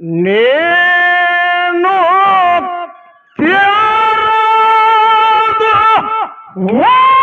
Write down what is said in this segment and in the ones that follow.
ನೀನು Whoa!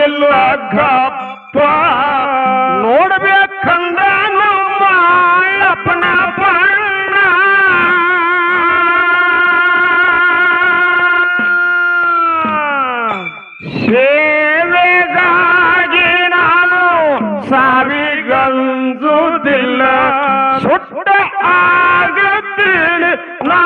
ನೋಡಲಿಲ್ಲಪ್ಪ ನೋಡಬೇಕಂದ ನಮ್ಮ ಅಪ್ಪನ ಬಣ್ಣ ಸೇವೆಗಾಗಿ ನಾನು ಸಾವಿಗಂಜುದಿಲ್ಲ ಸುಟ್ಟ ಆಗುತ್ತೀನಿ ನಾ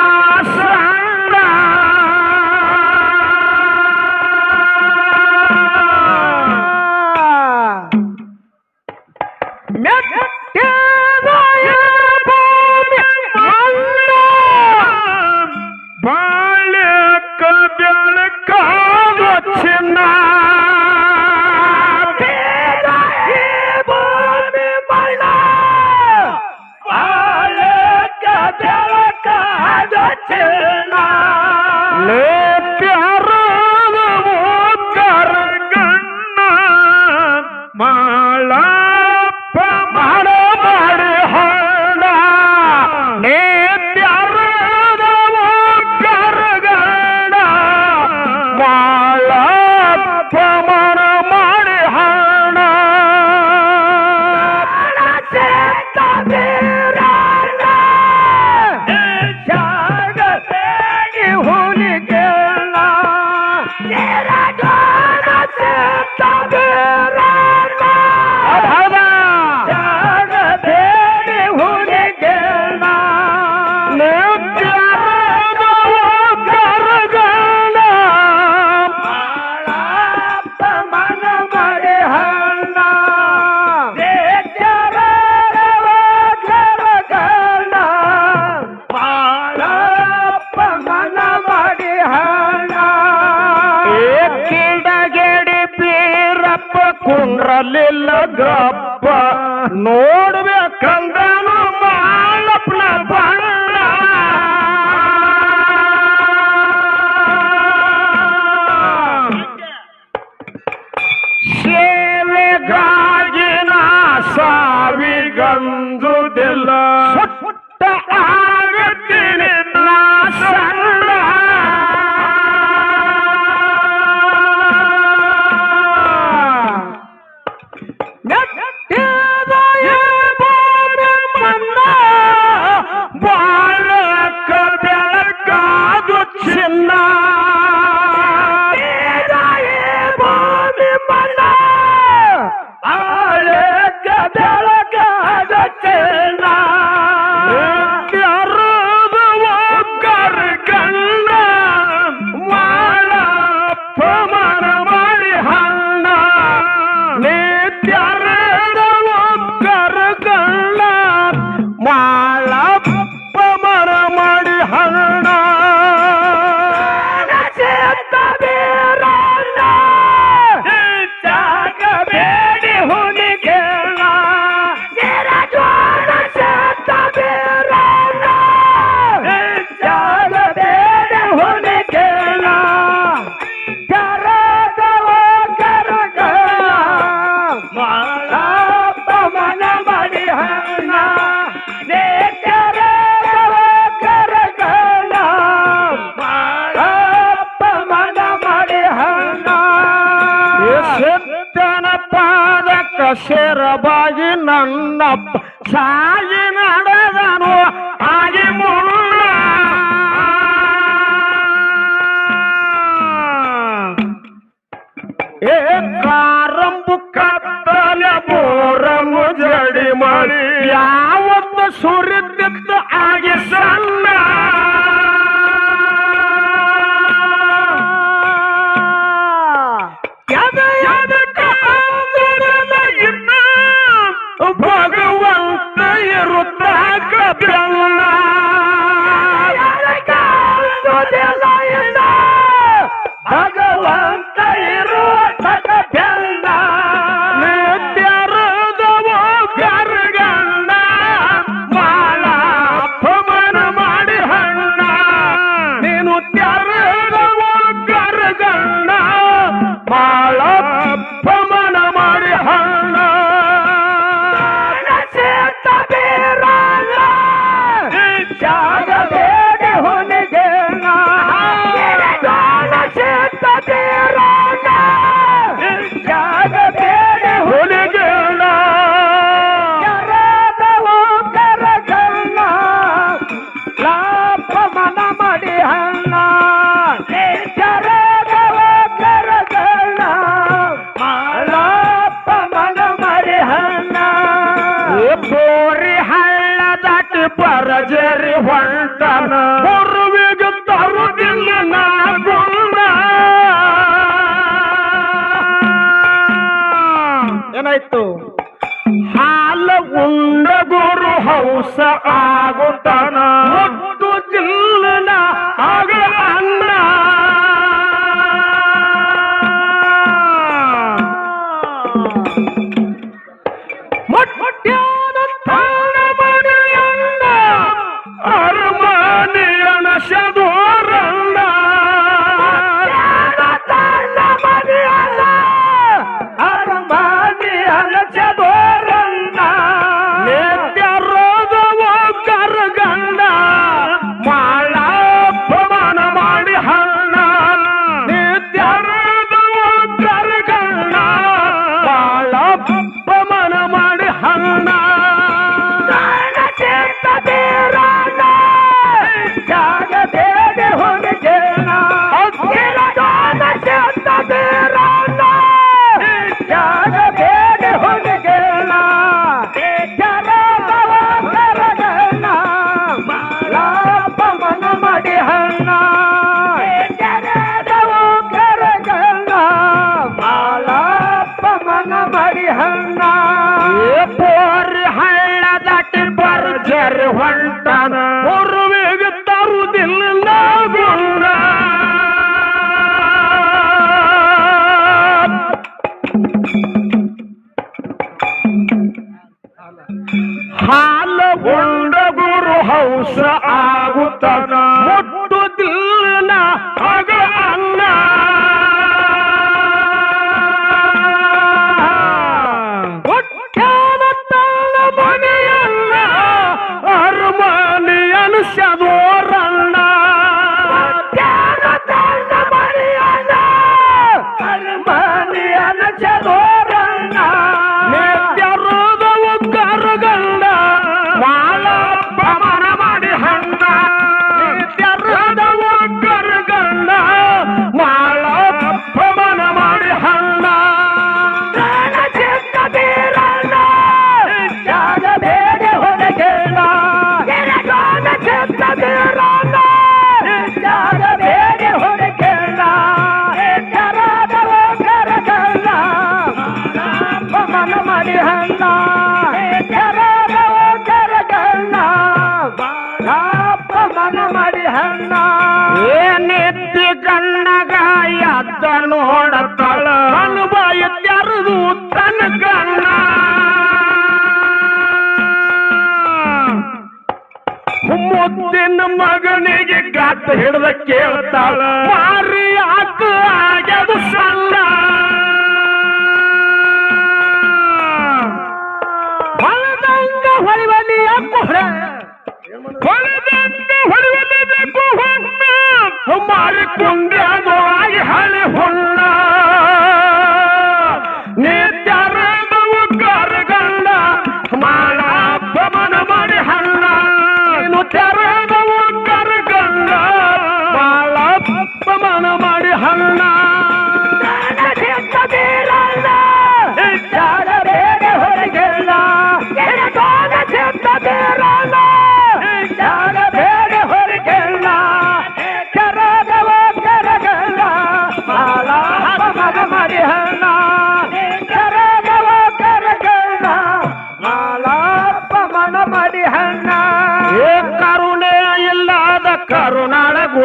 না ಕುಂಡ್ರಲಿಲ್ಲ ಗಪ್ಪ ನೋಡ್ಬೇಕಂದನು ಮಾಳಪ್ಪನ ಬಣ್ಣ ಸೇವೆ ಗಾಜಿನ ಸಾವಿಗಂದುದಿಲ್ಲ. ಸೇರಬಾಗಿ ನನ್ನ ಸಾಗಿ ನಡೆದನು ಆಗಿ ಮುಳ್ಳ ಏ ಕಾರಂಬು ಕತ್ತಲೆ ಬೋರಮು ಜಡಿ ಮಾಡಿ ಯಾವತ್ತ ಸುರಿ ಗುರು ಹೌಸ ಆಗುತ್ತಾನ করতাম না ನೋಡತ್ತಾಳ. ಅನುಭಾಯ ತೆರದು ತನ್ನ ಕಣ್ಣ ಮುದ್ದಿನ ಮಗನಿಗೆ ಗಾತ ಹಿಡಿದ ಕೇಳ್ತಾಳ. ಮಾರಿ ಆಕ ಆಗ್ಯದು ಸಣ್ಣ. ಹೊಳೆದಂಗ ಹೊಳಿವಲಿ ಅಕ್ಕುಹರೆ ಹೊಳೆದಂಗ ಹೊಳಿವಲಿ ಬೇಕು ಹೊಂಗ ಮಾರಿ ಕೊಂಡ್ಯಾದೋ ಹಳೆ ಹೊಲ್ಲ ನಿತ್ಯರಂಗವು ಕರಗಲ್ಲ. ಮಾಡ ಮಾಡಿ ಹಲ್ಲ ನುತ್ಯಾರ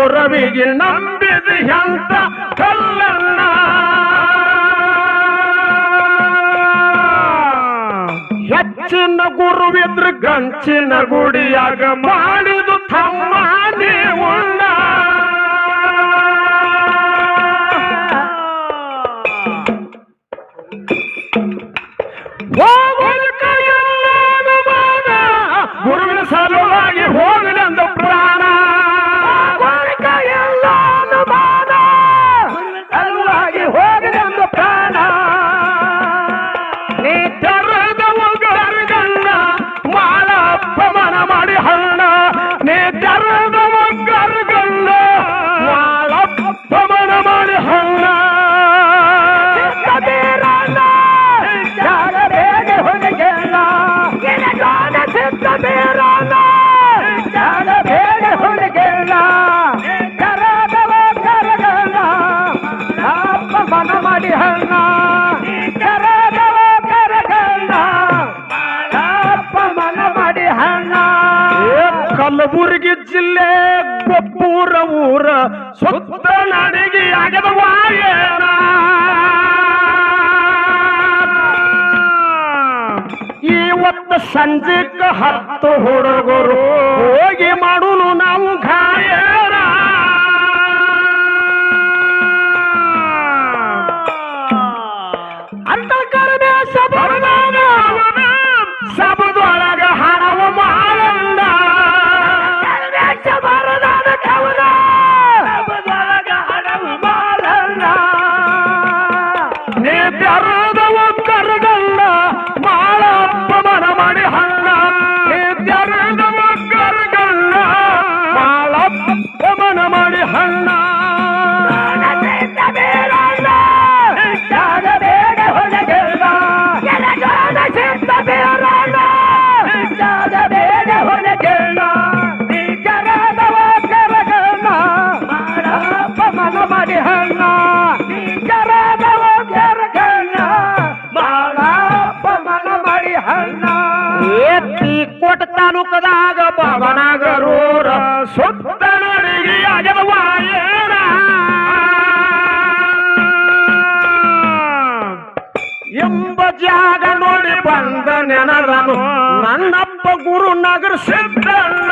ರವಿಗೆ ನಂಬಿದ ಎಂತ ಕಲ್ಲಣ್ಣ. ಹೆಚ್ಚಿನ ಗುರುವಿದ್ರ ಗಂಚಿನ ಗುಡಿಯಾಗ ಮಾಡಿದ ಸಂಜೆಕ್ಕ ಹತ್ತು ಹುಡುಗರು ಹೋಗಿ ಮಾಡುನು ನಾವು ಗಾಯ. ಹಣ್ಣ ಏತಿ ಕೋಟ ತಾಲೂಕದಾಗ ಬವನಗರೂರ ಸುತ್ತ ನಡಿಗೆ ಅಗದವಾಯೇನ ಎಂಬ ಜಾಗ ನೋಡಿ ಬಂದ ನೆನರನು ನನ್ನಪ್ಪ ಗುರು ನಗರ ಸಿದ್ದಣ್ಣ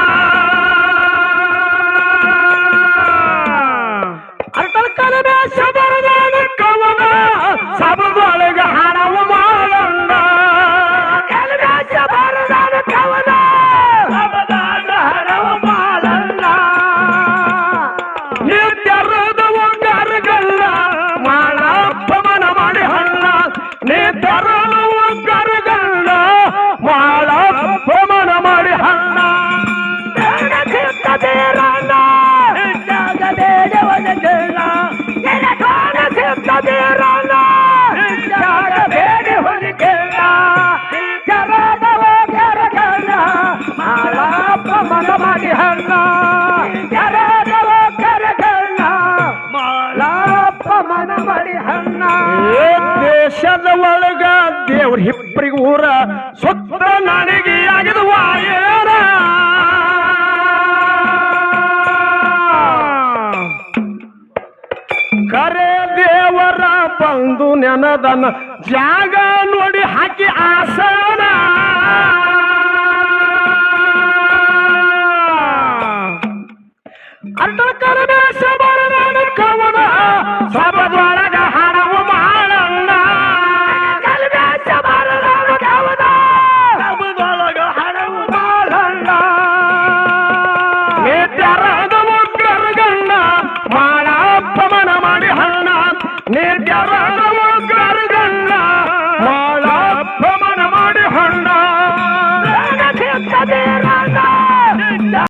घडला घरा ಒಳಗ ದೇವ್ರ ಹಿಪ್ಪರಿಗೆ ಊರ ಸುತ್ತ ನನಗೆ ಆಗಿದ ವಾಯರ ಕರೆ ದೇವರ ಬಂದು ನೆನದನ ಜಾಗ ನೋಡಿ ಹಾಕಿ ಆಸನ